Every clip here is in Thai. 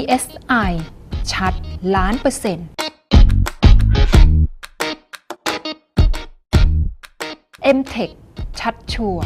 PSI ชัดล้านเปอร์เซ็นต์ MTech ชัดชัวร์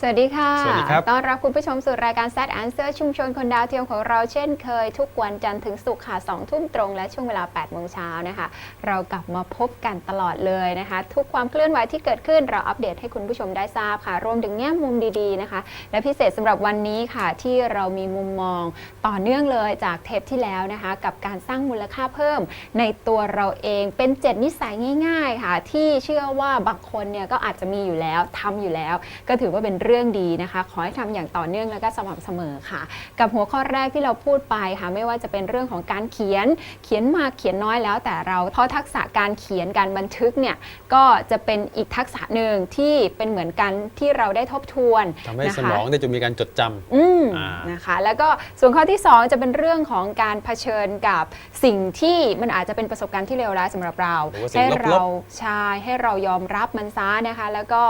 สวัสดีค่ะ สวัสดีครับ ต้อนรับคุณผู้ชมสู่รายการ Set Answer ชุมชนคนดาวเทียมของเราเช่นเคยทุกวันจันทร์ถึงศุกร์ค่ะ2ทุ่มตรง และช่วงเวลา8โมงเช้านะคะ เรากลับมาพบกันตลอดเลยนะคะ ทุกความเคลื่อนไหวที่เกิดขึ้นเราอัปเดตให้คุณผู้ชมได้ทราบค่ะ รวมถึงแง่มุมดีๆนะคะ และพิเศษสำหรับวันนี้ค่ะที่เรามีมุมมองต่อเนื่องเลยจากเทปที่แล้วนะคะ กับการสร้างมูลค่าเพิ่ม ในตัวเราเองเป็น 7 นิสัยง่าย ๆ ค่ะ ที่เชื่อว่าบางคนเนี่ยก็อาจจะมีอยู่แล้วทำอยู่แล้ว ก็ถือว่าเป็นเรื่องดีนะคะ ขอให้ทำอย่างต่อเนื่องแล้วก็สม่ำเสมอค่ะ กับหัวข้อแรกที่เราพูดไปค่ะ ไม่ว่าจะเป็นเรื่องของการเขียนเขียนมากเขียนน้อยแล้ว แต่เราเพราะทักษะการเขียนการบันทึกเนี่ยก็จะเป็นอีกทักษะหนึ่งที่เป็นเหมือนกันที่เราได้ทบทวนทำให้นะคะสมองได้จะมีการจดจำอืมอ่านนะคะ แล้วก็ส่วนข้อที่ 2 จะเป็นเรื่องของการเผชิญกับสิ่งที่มันอาจจะเป็นประสบการณ์ที่เลวร้ายสำหรับเราหรือว่าสิ่งให้ลบๆเราใช่ให้เรายอมรับมันซะนะคะ แล้วก็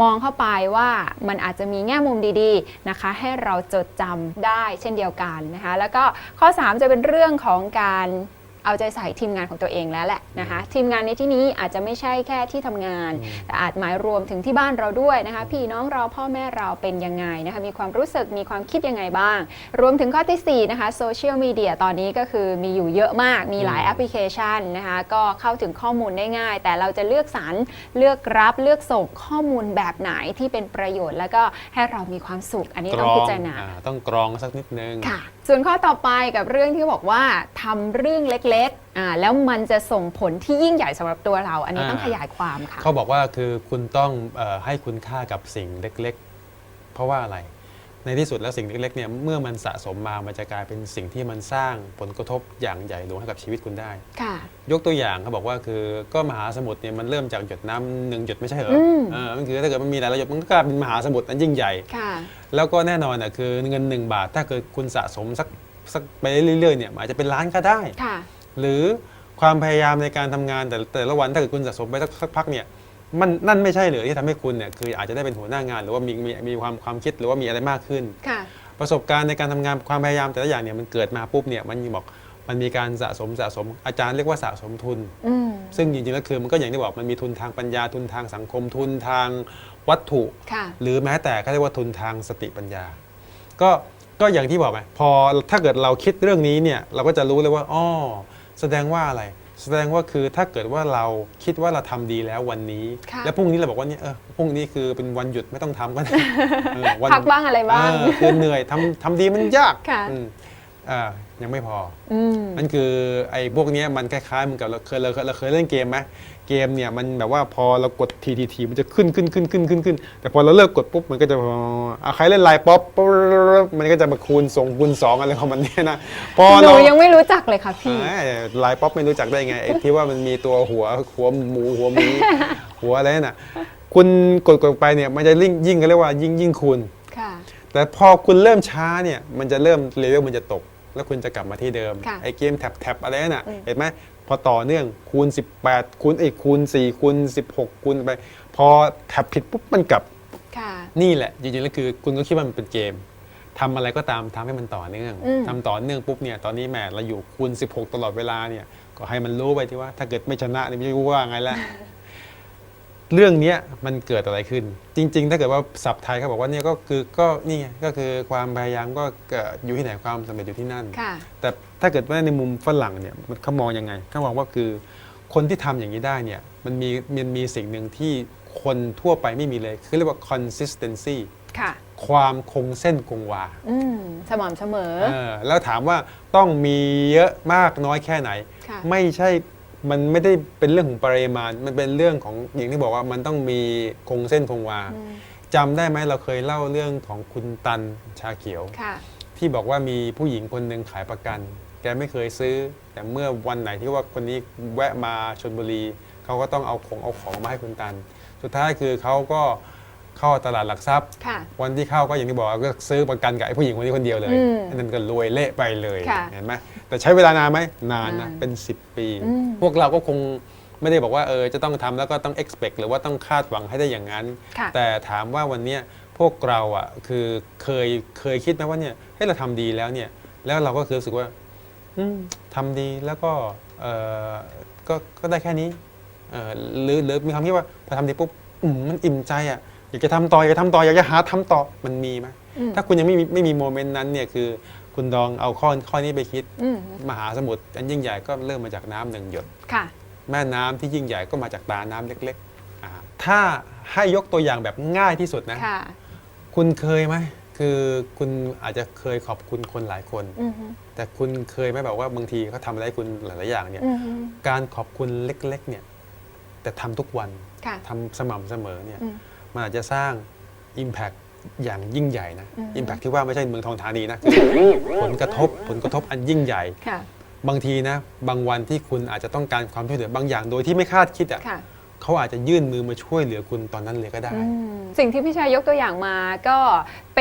มองเข้าไปว่ามันอาจจะมีแง่มุมดีๆนะคะ ให้เราจดจำได้เช่นเดียวกันนะคะ แล้วก็ข้อ 3 จะเป็นเรื่องของการ เอาใจใส่ทีมงานของตัวเองแล้วแหละนะคะทีมงานในที่นี้อาจจะไม่ใช่แค่ที่ทำงาน แต่อาจหมายรวมถึงที่บ้านเราด้วยนะคะพี่น้องเราพ่อแม่เราเป็นยังไงนะคะมีความรู้สึกมีความคิดยังไงบ้าง รวมถึงข้อทีสี่4นะคะโซเชียลมีเดียตอนนี้ก็คือมีอยู่เยอะมากมีหลายแอปพลิเคชันนะคะก็เข้าถึงข้อมูลได้ง่าย แต่เราจะเลือกสรรเลือกรับเลือกส่งข้อมูลแบบไหนที่เป็นประโยชน์ แล้วก็ให้เรามีความสุขอันนี้กรต้องอพิงจารณาอ่าต้องกรองสักนิดนึงค่ะ ส่วนข้อต่อไปกับเรื่องที่บอกว่าทำเรื่องเล็กๆอ่าแล้วมันจะส่งผลที่ยิ่งใหญ่สำหรับตัวเรา อันนี้อ่าต้องขยายความค่ะเขาบอกว่าคือคุณต้องเออให้คุณค่ากับสิ่งเล็ก ๆ เพราะว่าอะไร ในที่สุดแล้วสิ่งเล็กๆเนี่ยเมื่อมันสะสมมามันจะกลายเป็นสิ่งที่มันสร้างผลกระทบอย่างใหญ่หลวงให้กับชีวิตคุณได้ ค่ะ ยกตัวอย่างเขาบอกว่าคือก็มหาสมุทรเนี่ยมันเริ่มจากหยดน้ำหนึ่งหยดไม่ใช่เหรออืมเออมันคือถ้าเกิดมันมีหลายๆหยดมันก็กลายเป็นมหาสมุทรอันยิ่งใหญ่ ค่ะ แล้วก็แน่นอนอะคือเงิน 1 บาท ถ้าเกิดคุณสะสมสักสักไปเรื่อยๆเนี่ยมันอาจจะเป็นล้านก็ได้ ค่ะ หรือความพยายามในการทำงานแต่แต่ละวันถ้าเกิดคุณสะสมไปสักสักพักเนี่ย มันนั่นไม่ใช่เหรือที่ทำให้คุณเนี่ยคืออาจจะได้เป็นหัวหน้างาน หรือว่ามีมีมีความความคิดหรือว่ามีอะไรมากขึ้น ค่ะ ประสบการณ์ในการทำงานความพยายามแต่ละอย่างเนี่ยมันเกิดมาปุ๊บเนี่ยมันบอกมันมีการสะสมสะสมอาจารย์เรียกว่าสะสมทุน อืม ซึ่งจริงๆแล้วคือมันก็อย่างที่บอกมันมีทุนทางปัญญาทุนทางสังคมทุนทางวัตถุ ค่ะ หรือแม้แต่เขาเรียกว่าทุนทางสติปัญญา ก็ก็อย่างที่บอกไงพอถ้าเกิดเราคิดเรื่องนี้เนี่ยเราก็จะรู้เลยว่าอ๋อแสดงว่าอะไร แสดงว่าคือถ้าเกิดว่าเราคิดว่าเราทำดีแล้ววันนี้ค่ะแล้วพรุ่งนี้เราบอกว่าเนี่ยเออพรุ่งนี้คือเป็นวันหยุดไม่ต้องทำก็ได้เออวันพักบ้างอะไรบ้างเออคือเหนื่อยทำทำดีมันยากค่ะอืมอ่า ยังไม่พออืม นั่นคือไอ้พวกเนี้ยมันคล้ายๆเหมือนกับเราเคยเราเคยเราเคยเล่นเกมไหมเกมเนี่ยมันแบบว่าพอเรากดทีทีทีมันจะขึ้นขึ้นขึ้นขึ้นขึ้นขึ้น แต่พอเราเลิกกดปุ๊บมันก็จะเอาใครเล่นไลน์ป๊อปปุ๊บมันก็จะมาคูณสองคูณสองอะไรของมันเนี่ยนะพอหนูเรา ยังไม่รู้จักเลยค่ะพี่ เอ้ยไลน์ป๊อปไม่รู้จักได้ไงไอ้ที่ว่ามันมีตัวหัวหัวหมูหัวหมี หัวอะไรน่ะ คุณกดกดไปเนี่ยมันจะยิ่งยิ่งเขาเรียกว่ายิ่งยิ่งคูณค่ะ แต่พอคุณเริ่มช้าเนี่ยมันจะเริ่มเลเวลมันจะตก แล้วคุณจะกลับมาที่เดิม ค่ะไอ้เกมแท็บแท็บอะไรนั่นน่ะ อืม เห็นไหมพอต่อเนื่องคูณ 18 คูณไอ้ยคูณ 4 คูณ 16 คูณไป พอแท็บผิดปุ๊บมันกลับ ค่ะ นี่แหละจริงๆแล้วคือคุณก็คิดว่ามันเป็นเกมทำอะไรก็ตามทำให้มันต่อเนื่องอืม ทำต่อเนื่องปุ๊บเนี่ยตอนนี้แหมเราอยู่คูณ 16 ตลอดเวลาเนี่ยก็ให้มันรู้ไปที่ว่า ถ้าเกิดไม่ชนะนี่ไม่รู้ว่าไงละ เรื่องเนี้ยมันเกิดอะไรขึ้น จริง ๆ ถ้าเกิดว่าศัพท์ไทยเขาบอกว่าเนี่ยก็คือก็นี่ไงก็คือความพยายามก็เกิดอยู่ที่ไหนความสำเร็จอยู่ที่นั่นค่ะแต่ถ้าเกิดว่าในมุมฝรั่งเนี่ยมันเขามองยังไงเขามองว่าคือคนที่ทำอย่างนี้ได้เนี่ยมันมีมันมีสิ่งหนึ่งที่คนทั่วไปไม่มีเลย คือเรียกว่า consistency ค่ะความคงเส้นคงวาอืมสม่ำเสมอเออแล้วถามว่าต้องมีเยอะมากน้อยแค่ไหนค่ะไม่ใช่ มันไม่ได้เป็นเรื่องของปริมาณ มันเป็นเรื่องของอย่างที่บอกว่ามันต้องมีคงเส้นคงวาอืมจำได้ไหมเราเคยเล่าเรื่องของคุณตันชาเขียวค่ะที่บอกว่ามีผู้หญิงคนหนึ่งขายประกัน แกไม่เคยซื้อ แต่เมื่อวันไหนที่ว่าคนนี้แวะมาชนบุรี เขาก็ต้องเอาของเอาของมาให้คุณตัน สุดท้ายคือเขาก็ เข้าตลาดหลักทรัพย์ ค่ะ วันที่เข้าก็อย่างที่บอกก็ซื้อประกันกับไอ้ผู้หญิงคนนี้คนเดียวเลยอืมอันนั้นก็รวยเละไปเลยค่ะเห็นไหมแต่ใช้เวลานานไหมนานนะนานเป็น 10 ปี อืมพวกเราก็คงไม่ได้บอกว่าเออจะต้องทำแล้วก็ต้อง expect หรือว่าต้องคาดหวังให้ได้อย่างนั้น ค่ะ แต่ถามว่าวันเนี้ยพวกเราอะคือเคยเคยคิดไหมว่าเนี่ยให้ยเราทำดีแล้วเนี่ยแล้วเราก็คือรู้สึกว่า อืมทำดีแล้วก็เออก็ก็ได้แค่นี้เออหรือหรือมีความคิดว่าพอทำดีปุ๊บอืมมันอิ่มใจอะ อยากจะทำต่ออยากจะทำต่ออยากจะหาทำต่อมันมีไหมอืมถ้าคุณยังไม่มีไม่มีโมเมนต์นั้นเนี่ยคือ คุณลองเอาข้อข้อนี้ไปคิดอืมมหาสมุทรอันยิ่งใหญ่ก็เริ่มมาจากน้ำหนึ่งหยดค่ะแม่น้ำที่ยิ่งใหญ่ก็มาจากตาน้ำเล็กๆอ่าถ้าให้ยกตัวอย่างแบบง่ายที่สุดนะค่ะคุณเคยไหมคือคุณอาจจะเคยขอบคุณคนหลายคนอืมแต่คุณเคยไหมแบบว่าบางทีเขาทำอะไรให้คุณหลายๆอย่างเนี่ยอืมการขอบคุณเล็ก ๆ เนี่ย แต่ทำทุกวันค่ะทำสม่ำเสมอเนี่ยอื มมันอาจจะสร้าง Impact อย่างยิ่งใหญ่นะอืม Impact ที่ว่าไม่ใช่เมืองทองธานีนะคือผลกระทบผลกระทบอันยิ่งใหญ่ค่ะบางทีนะ บางวันที่คุณอาจจะต้องการความช่วยเหลือบางอย่างโดยที่ไม่คาดคิดอะค่ะเขาอาจจะยื่นมือมาช่วยเหลือคุณตอนนั้นเลยก็ได้อืมสิ่งที่พี่ชายยกตัวอย่างมาก็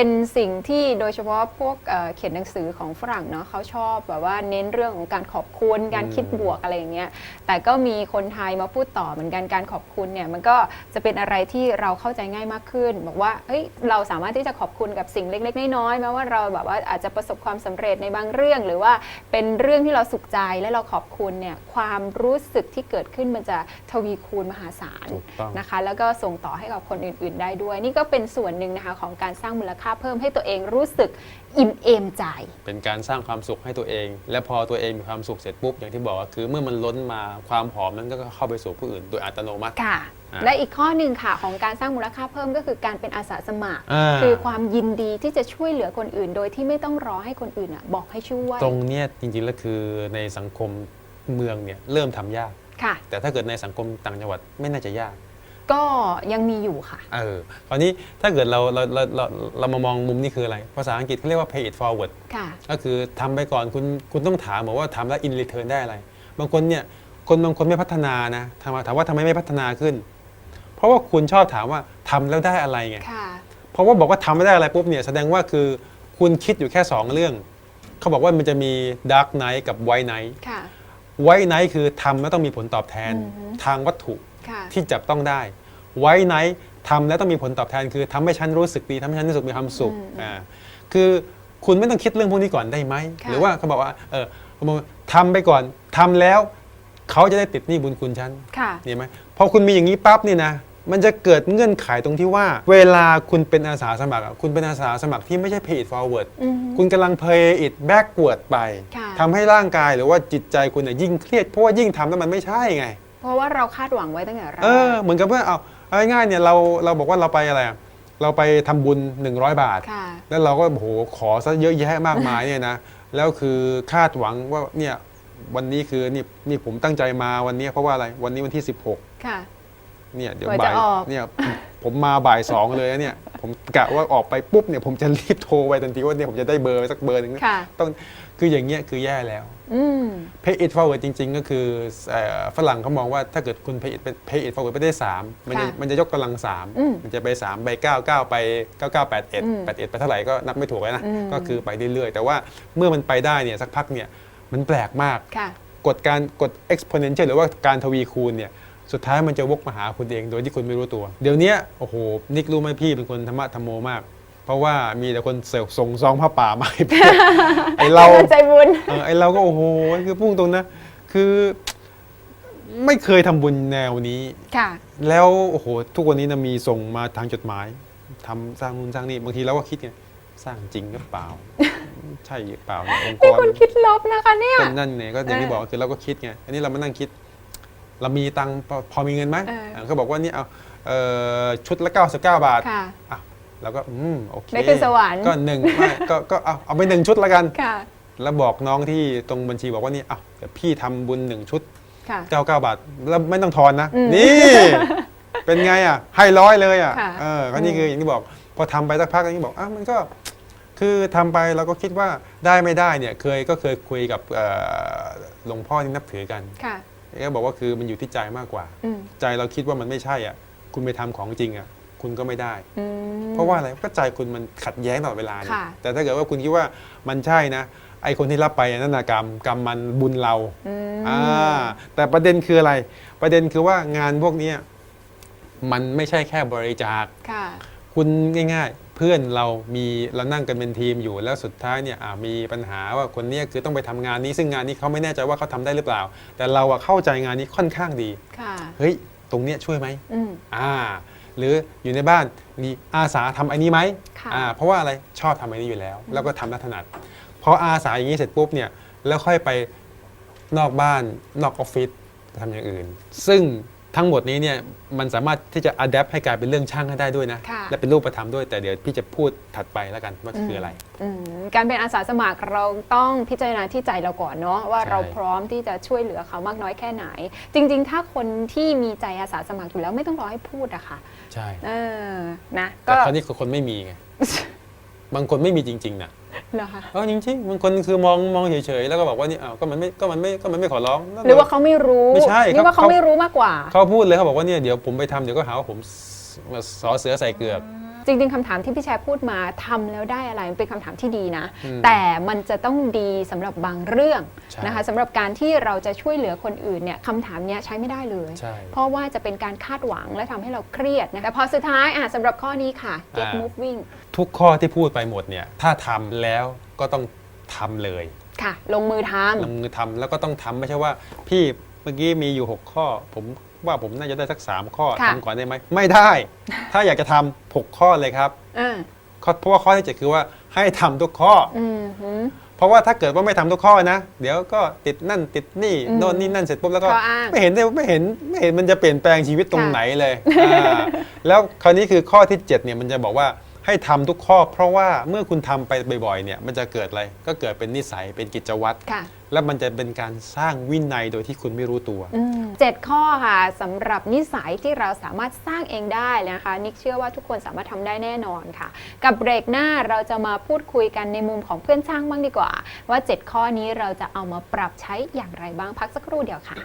เป็นสิ่งที่โดยเฉพาะพวกเอ่อเขียนหนังสือของฝรั่งเนาะเขาชอบแบบว่าเน้นเรื่องของการขอบคุณการคิดบวกอะไรอย่างเงี้ยแต่ก็มีคนไทยมาพูดต่อเหมือนกันการขอบคุณเนี่ยมันก็จะเป็นอะไรที่เราเข้าใจง่ายมากขึ้น บอกว่าเฮ้ยเราสามารถที่จะขอบคุณกับสิ่งเล็ก ๆ น้อยๆแม้ว่าเราแบบว่าอาจจะประสบความสำเร็จในบางเรื่อง หรือว่าเป็นเรื่องที่เราสุขใจและเราขอบคุณเนี่ยความรู้สึกที่เกิดขึ้นมันจะทวีคูณมหาศาลถูกต้อง นะคะแล้วก็ส่งต่อให้กับคนอื่น ๆ ได้ด้วย นี่ก็เป็นส่วนหนึ่งนะคะของการสร้างมูลค่าเพิ่มให้ตัวเองรู้สึกอิ่มเอมใจ เป็นการสร้างความสุขให้ตัวเอง และพอตัวเองมีความสุขเสร็จปุ๊บอย่างที่บอกว่าคือเมื่อมันล้นมาความหอมนั้นก็เข้าไปสู่ผู้อื่นโดยอัตโนมัติ ค่ะอ่าและอีกข้อหนึ่งค่ะของการสร้างมูลค่าเพิ่มก็คือการเป็นอาสาสมัคร อ่า คือความยินดีที่จะช่วยเหลือคนอื่น โดยที่ไม่ต้องรอให้คนอื่นอะบอกให้ช่วยตรงเนี้ยจริงๆแล้วคือในสังคมเมืองเนี่ยเริ่มทำยาก ค่ะ แต่ถ้าเกิดในสังคมต่างจังหวัดไม่น่าจะยาก ก็ยังมีอยู่ค่ะ เออคราวนี้ถ้าเกิดเราเราเราเราเรามามองมุมนี้คืออะไร ภาษาอังกฤษเขาเรียกว่า pay it forward ค่ะ ก็คือทำไปก่อนคุณคุณต้องถามบอกว่าทำแล้ว in return ได้อะไร บางคนเนี่ยคนบางคนไม่พัฒนานะถามว่าถามว่าทำไมไม่พัฒนาขึ้น เพราะว่าคุณชอบถามว่าทำแล้วได้อะไรไง ค่ะ เพราะว่าบอกว่าทำไม่ได้อะไรปุ๊บเนี่ยแสดงว่าคือคุณคิดอยู่แค่ 2 เรื่อง เขาบอกว่ามันจะมี dark night กับ white night ค่ะ white night คือทำแล้วต้องมีผลตอบแทนอือฮึ ทางวัตถุค่ะ ที่จับต้องได้ white night ทำแล้วต้องมีผลตอบแทน คือทำให้ฉันรู้สึกดีทำให้ฉันรู้สึกมีความสุขอืมอ่าคือคุณไม่ต้องคิดเรื่องพวกนี้ก่อนได้ไหมค่ะหรือว่าเขาบอกว่าเออเขาบอกว่าทำไปก่อนทำแล้วเขาจะได้ติดหนี้บุญคุณฉันค่ะเห็นไหมพอคุณมีอย่างนี้ปั๊บนี่นะมันจะเกิดเงื่อนไขตรงที่ว่า เวลาคุณเป็นอาสาสมัครอะคุณเป็นอาสาสมัครที่ไม่ใช่ pay it forward อือฮึคุณกำลัง pay it backward ไปค่ะทำให้ร่างกายหรือว่าจิตใจคุณเนี่ยยิ่งเครียดเพราะว่ายิ่งทำแล้วมันไม่ใช่ไง เพราะว่าเราคาดหวังไว้ตั้งแต่แรก เออเหมือนกับว่าเอาเอาง่ายๆเนี่ยเราเราบอกว่าเราไปอะไรอะเราไปทำบุญ 100 บาท ค่ะ แล้วเราก็โอ้โหขอซะเยอะแยะมากมายเนี่ยนะ แล้วคือคาดหวังว่าเนี่ยวันนี้คือนี่นี่ผมตั้งใจมาวันนี้เพราะว่าอะไรวันนี้วันที่ 16 ค่ะ เนี่ยเดี๋ยวกว่าบ่าจะยออก เนี่ยผมมาบ่ายสองเลยนะเนี่ย ผมกะว่าออกไปปุ๊บเนี่ยผมจะรีบโทรไปทันทีว่าเนี่ยผมจะได้เบอร์สักเบอร์หนึ่งนะค่ะต้องคืออย่างเงี้ยคือแย่แล้วอืม pay it forward จริง ๆ ก็คือเอ่อฝรั่งเขามองว่าถ้าเกิดคุณ pay it pay it forward ไปได้ 3 มันจะค่ะมันจะยกกำลังอืม3มันจะไป 3 ไป 9 9 ไป 9 9 8อืม1 8 1 ไปเท่าไหร่ก็นับไม่ถูกเลยนะอืมก็คือไปเรื่อยๆ แต่ว่าเมื่อมันไปได้เนี่ยสักพักเนี่ยมันแปลกมากค่ะกฎการกฎ exponential หรือว่าการทวีคูณเนี่ย สุดท้ายมันจะวกมาหาคุณเองโดยที่คุณไม่รู้ตัว เดี๋ยวเนี้ยโอ้โหนิกรู้ไหมพี่เป็นคนธรรมะธรรมโมมาก เพราะว่ามีแต่คนเสกส่งซองผ้าป่ามาให้พี่ไอเราใจบุญเออไอเราก็โอ้โหคือพุ่งตรงนะ คือไม่เคยทำบุญแนวนี้ค่ะแล้วโอ้โหทุกวันนี้นะมีส่งมาทางจดหมายทำสร้างนู่นสร้างนี่บางทีเราก็คิดไงสร้างจริงหรือเปล่า ใช่หรือเปล่าเนี่ยองค์กนี่รคุณคิดลบนะคะเนี่ยเป็นนั่นไงก็อย่างที่เออบอกคือเราก็คิดไงอันนี้เรามานั่งคิด เรามีตังค์พอพอมีเงินไหมเออเออเขาบอกว่านี่เอาเอ่อชุดละ 99 บาทค่ะอะเราก็อืมโอเคได้ขึ้นสวรรค์ ก็หนึ่งไม่ก็ก็เอาเอาไปหนึ่งชุดละกัน ค่ะ แล้วบอกน้องที่ตรงบัญชีบอกว่านี่เอาเดี๋ยวพี่ทำบุญหนึ่งชุด ค่ะ 99 บาท แล้วไม่ต้องทอนนะ อืมนี่ เป็นไงอะ ให้ร้อยเลยอะค่ะเออก็นี่คืออย่างที่บอก พอทำไปสักพักอย่างที่บอกอะมันก็ คือทำไปเราก็คิดว่าได้ไม่ได้เนี่ยเคยก็เคยคุยกับเอ่อหลวงพ่อที่นับถือกัน ค่ะ ก็บอกว่าคือมันอยู่ที่ใจมากกว่าอืมใจเราคิดว่ามันไม่ใช่อะ คุณไปทำของจริงอะ คุณก็ไม่ได้อืมเพราะว่าอะไรก็ใจคุณมันขัดแย้งตลอดเวลานี่ค่ะแต่ถ้าเกิดว่าคุณคิดว่ามันใช่นะไอคนที่รับไปนั่นนะกรรมกรรมมันบุญเราอืมอ่าแต่ประเด็นคืออะไร ประเด็นคือว่างานพวกเนี้ยมันไม่ใช่แค่บริจาค ค่ะคุณง่ายๆ เพื่อนเรามีเรานั่งกันเป็นทีมอยู่แล้วสุดท้ายเนี่ยอะมีปัญหาว่าคนเนี้ยคือต้องไปทำงานนี้ ซึ่งงานนี้เขาไม่แน่ใจว่าเขาทำได้หรือเปล่า แต่เราอะเข้าใจงานนี้ค่อนข้างดีค่ะเฮ้ยตรงเนี้ยช่วยไหมอืมอ่า หรืออยู่ในบ้านมีอาสาทำไอ้นี้ไหมค่ะอ่าเพราะว่าอะไรชอบทำไอ้นี้อยู่แล้ว แล้วก็ทำและถนัดพออาสาอย่างนี้เสร็จปุ๊บเนี่ยแล้วค่อยไปนอกบ้านนอกออฟฟิศทำอย่างอื่น ซึ่ง ทั้งหมดนี้เนี่ยมันสามารถที่จะอัดแอปให้กลายเป็นเรื่องช่างให้ได้ด้วยนะ ค่ะ และเป็นรูปธรรมด้วย แต่เดี๋ยวพี่จะพูดถัดไปแล้วกันว่าคืออะไร อืมการเป็นอาสาสมัครเราต้องพิจารณาที่ใจเราก่อนเนาะว่าใช่ เราพร้อมที่จะช่วยเหลือเขามากน้อยแค่ไหน จริง ๆ ถ้าคนที่มีใจอาสาสมัครอยู่แล้วไม่ต้องรอให้พูดอะค่ะใช่ เออนะแต่ก็ คราวนี้คือคนไม่มีไง บางคนไม่มีจริงๆนะเหรอคะเออจริงๆบางคนคือมองมองเฉยๆแล้วก็บอกว่านี่อ้าวก็มันไม่ก็มันไม่ก็มันไม่ขอร้องหรือว่าเขาไม่รู้ไม่ใช่นี่ว่าเขาเขาไม่รู้มากกว่า เขาพูดเลยเขาบอกว่าเนี่ยเดี๋ยวผมไปทำเดี๋ยวก็หาว่าผมมาสอเสือใส่เกือก จริงๆคำถามที่พี่แชร์พูดมาทำแล้วได้อะไรมันเป็นคำถามที่ดีนะอืมแต่มันจะต้องดีสำหรับบางเรื่องใช่นะคะสำหรับการที่เราจะช่วยเหลือคนอื่นเนี่ยคำถามเนี้ยใช้ไม่ได้เลยใช่เพราะว่าจะเป็นการคาดหวังและทำให้เราเครียดนะแต่พอสุดท้ายอะสำหรับข้อนี้ค่ะ get อ่า moving ทุกข้อที่พูดไปหมดเนี่ยถ้าทำแล้วก็ต้องทำเลยค่ะ ลงมือทลงมือทำแล้วก็ต้องทำไม่ใช่ว่า พี่เมื่อกี้มีอยู่ 6 ข้อผม ว่าผมน่าจะได้สัก 3 ข้อทำก่อนได้ไหมไม่ได้ ถ้าอยากจะทำหกข้อเลยครับำอ่าข้อเพราะว่าข้อที่เจ็ดคือว่าให้ทำทุกข้อออืมหืม เพราะว่าถ้าเกิดว่าไม่ทำทุกข้อนะ เดี๋ยวก็ติดนั่นติดนี่อืมโน่นนี่นั่นเสร็จปุ๊บแล้วก็ข้ออ้างไม่เห็นได้ไม่เห็นไม่เห็นมันจะเปลี่ยนแปลงชีวิตตรงค่ะไหนเลยอ่าแล้วคราวนี้คือข้อที่7เนี่ยมันจะบอกว่าให้ทำทุกข้อ เพราะว่าเมื่อคุณทำไปบ่อยๆเนี่ยมันจะเกิดอะไรก็เกิดเป็นนิสัยเป็นกิจวัตร ค่ะ และมันจะเป็นการสร้างวินัยโดยที่คุณไม่รู้ตัว เจ็ดข้อค่ะสำหรับนิสัยที่เราสามารถสร้างเองได้นะคะ นิกเชื่อว่าทุกคนสามารถทำได้แน่นอนค่ะ กับเบรกหน้าเราจะมาพูดคุยกันในมุมของเพื่อนช่างบ้างดีกว่า ว่า 7 ข้อนี้เราจะเอามาปรับใช้อย่างไรบ้างพักสักครู่เดียวค่ะ